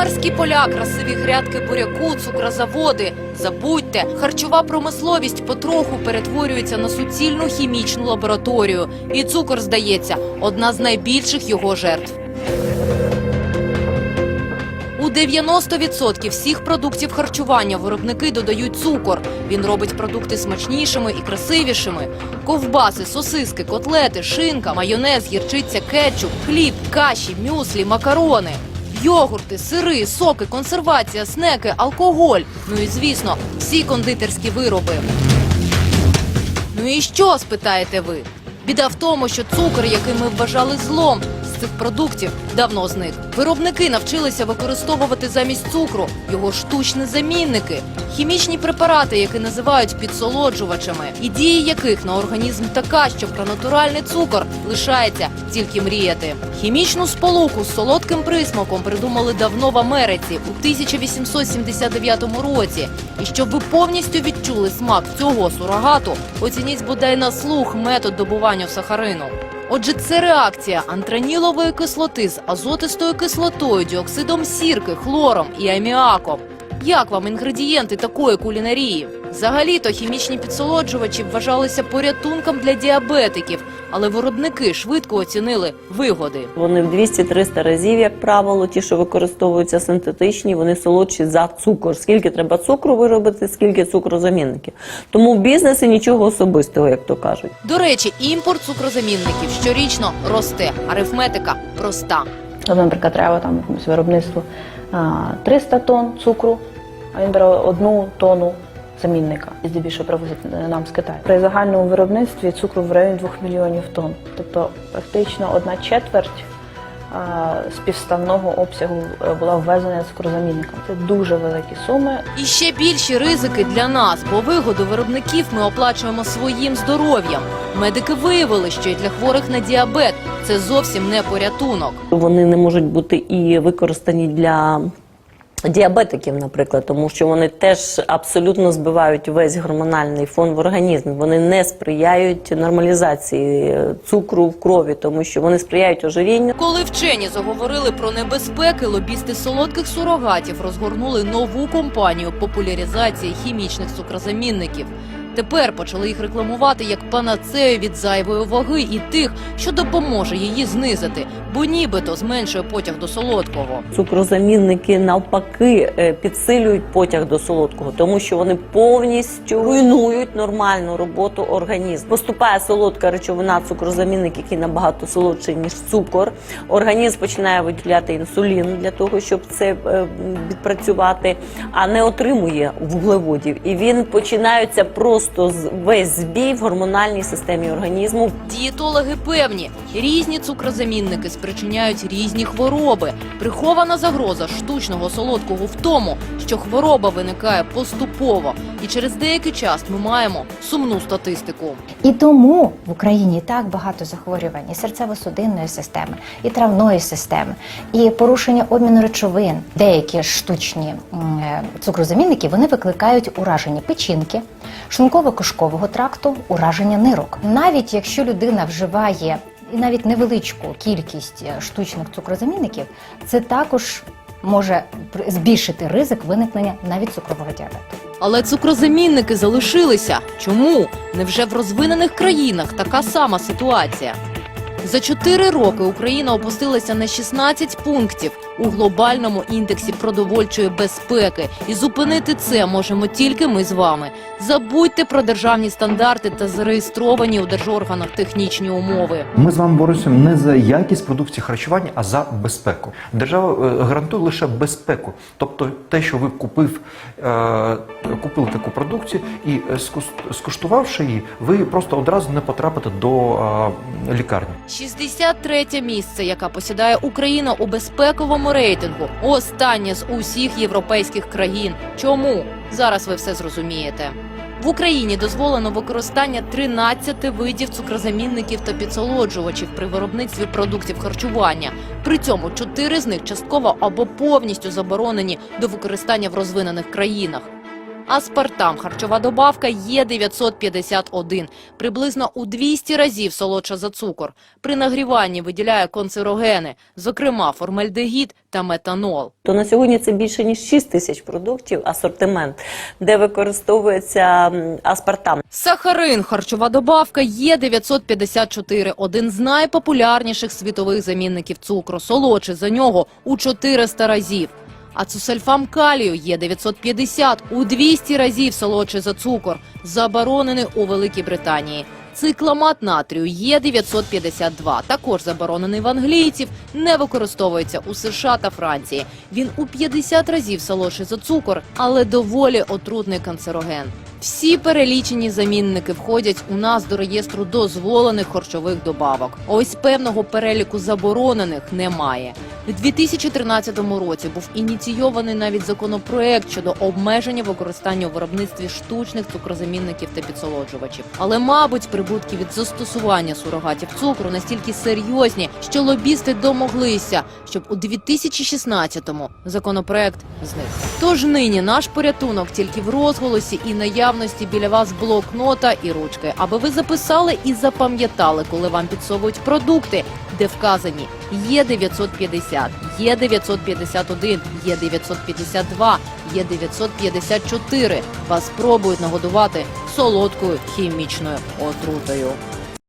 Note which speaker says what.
Speaker 1: Фермерські поля, красиві грядки буряку, цукрозаводи. Забудьте, харчова промисловість потроху перетворюється на суцільну хімічну лабораторію. І цукор, здається, одна з найбільших його жертв. У 90% всіх продуктів харчування виробники додають цукор. Він робить продукти смачнішими і красивішими. Ковбаси, сосиски, котлети, шинка, майонез, гірчиця, кетчуп, хліб, каші, мюслі, макарони. Йогурти, сири, соки, консервація, снеки, алкоголь. Ну і звісно, всі кондитерські вироби. Ну і що, спитаєте ви? Біда в тому, що цукор, який ми вважали злом, цих продуктів давно зник. Виробники навчилися використовувати замість цукру його штучні замінники, хімічні препарати, які називають підсолоджувачами, і дії яких на організм така, що про натуральний цукор лишається тільки мріяти. Хімічну сполуку з солодким присмаком придумали давно в Америці у 1879 році. І щоб ви повністю відчули смак цього сурогату, оцініть бодай на слух метод добування сахарину. Отже, це реакція антранілової кислоти з азотистою кислотою, діоксидом сірки, хлором і аміаком. Як вам інгредієнти такої кулінарії? Взагалі-то хімічні підсолоджувачі вважалися порятунком для діабетиків, але виробники швидко оцінили вигоди.
Speaker 2: Вони в 200-300 разів, як правило, ті, що використовуються синтетичні, вони солодші за цукор. Скільки треба цукру виробити, скільки цукрозамінників. Тому в бізнесі нічого особистого, як то кажуть.
Speaker 1: До речі, імпорт цукрозамінників щорічно росте. Арифметика проста.
Speaker 3: Наприклад, треба там а, 300 тонн цукру, а він бере одну тонну замінника. І здебільшого привозять нам з Китаю. При загальному виробництві цукру в районі 2 мільйонів тонн. Тобто практично одна четверть співставного обсягу е, була ввезена цукрозамінником. Це дуже великі суми.
Speaker 1: І ще більші ризики для нас, бо вигоду виробників ми оплачуємо своїм здоров'ям. Медики виявили, що і для хворих на діабет це зовсім не порятунок.
Speaker 2: Вони не можуть бути і використані для. Діабетиків, наприклад, тому що вони теж абсолютно збивають весь гормональний фон в організмі. Вони не сприяють нормалізації цукру в крові, тому що вони сприяють ожирінню.
Speaker 1: Коли вчені заговорили про небезпеки, лобісти солодких сурогатів розгорнули нову компанію популяризації хімічних цукрозамінників. Тепер почали їх рекламувати як панацею від зайвої ваги і тих, що допоможе її знизити, бо нібито зменшує потяг до солодкого.
Speaker 2: Цукрозамінники навпаки е, підсилюють потяг до солодкого, тому що вони повністю руйнують нормальну роботу організму. Поступає солодка речовина, цукрозамінник, який набагато солодший ніж цукор. Організм починає виділяти інсулін для того, щоб це е, відпрацювати, а не отримує вуглеводів. І він починається просто з- весь збій в гормональній системі організму.
Speaker 1: Дієтологи певні, різні цукрозамінники спричиняють різні хвороби. Прихована загроза штучного солодкого в тому, що хвороба виникає поступово, і через деякий час ми маємо сумну статистику.
Speaker 4: І тому в Україні так багато захворювань і серцево-судинної системи, і травної системи, і порушення обміну речовин. Деякі штучні м, е, цукрозамінники вони викликають ураження печінки, шлунково-кишкового тракту, ураження нирок. Навіть якщо людина вживає навіть невеличку кількість е, штучних цукрозамінників, це також може збільшити ризик виникнення навіть цукрового діабету.
Speaker 1: Але цукрозамінники залишилися. Чому? Невже в розвинених країнах така сама ситуація? За чотири роки Україна опустилася на 16 пунктів у глобальному індексі продовольчої безпеки, і зупинити це можемо тільки ми з вами. Забудьте про державні стандарти та зареєстровані у держорганах технічні умови.
Speaker 5: Ми з вами боремося не за якість продукції харчування, а за безпеку. Держава е, гарантує лише безпеку, тобто те, що ви купив, е, купили таку продукцію, і е, скуштувавши її, ви просто одразу не потрапите до лікарні.
Speaker 1: 63 місце, яка посідає Україна у безпековому рейтингу, останнє з усіх європейських країн. Чому? Зараз ви все зрозумієте. В Україні дозволено використання 13 видів цукрозамінників та підсолоджувачів при виробництві продуктів харчування. При цьому чотири з них частково або повністю заборонені до використання в розвинених країнах. Аспартам харчова добавка є 951, приблизно у 200 разів солодша за цукор. При нагріванні виділяє канцерогени, зокрема формальдегід та метанол.
Speaker 2: То на сьогодні це більше ніж 6 тисяч продуктів асортимент, де використовується аспартам.
Speaker 1: Сахарин харчова добавка є 954 один з найпопулярніших світових замінників цукру. Солодший за нього у 400 разів. Ацусульфам калію є 950 у 200 разів солодший за цукор, заборонений у Великій Британії. Цикламат натрію є 952, також заборонений в англійців, не використовується у США та Франції. Він у 50 разів солодший за цукор, але доволі отрутний канцероген. Всі перелічені замінники входять у нас до реєстру дозволених харчових добавок. Ось певного переліку заборонених немає. У 2013 році був ініційований навіть законопроект щодо обмеження використання у виробництві штучних цукрозамінників та підсолоджувачів. Але, мабуть, прибутки від застосування сурогатів цукру настільки серйозні, що лобісти домоглися, щоб у 2016-му законопроект зник. Тож нині наш порятунок тільки в розголосі і наявності біля вас блокнота і ручки, аби ви записали і запам'ятали, коли вам підсовують продукти, де вказані є 950, є 951, є 952, є 954. Вас спробують нагодувати солодкою хімічною отрутою.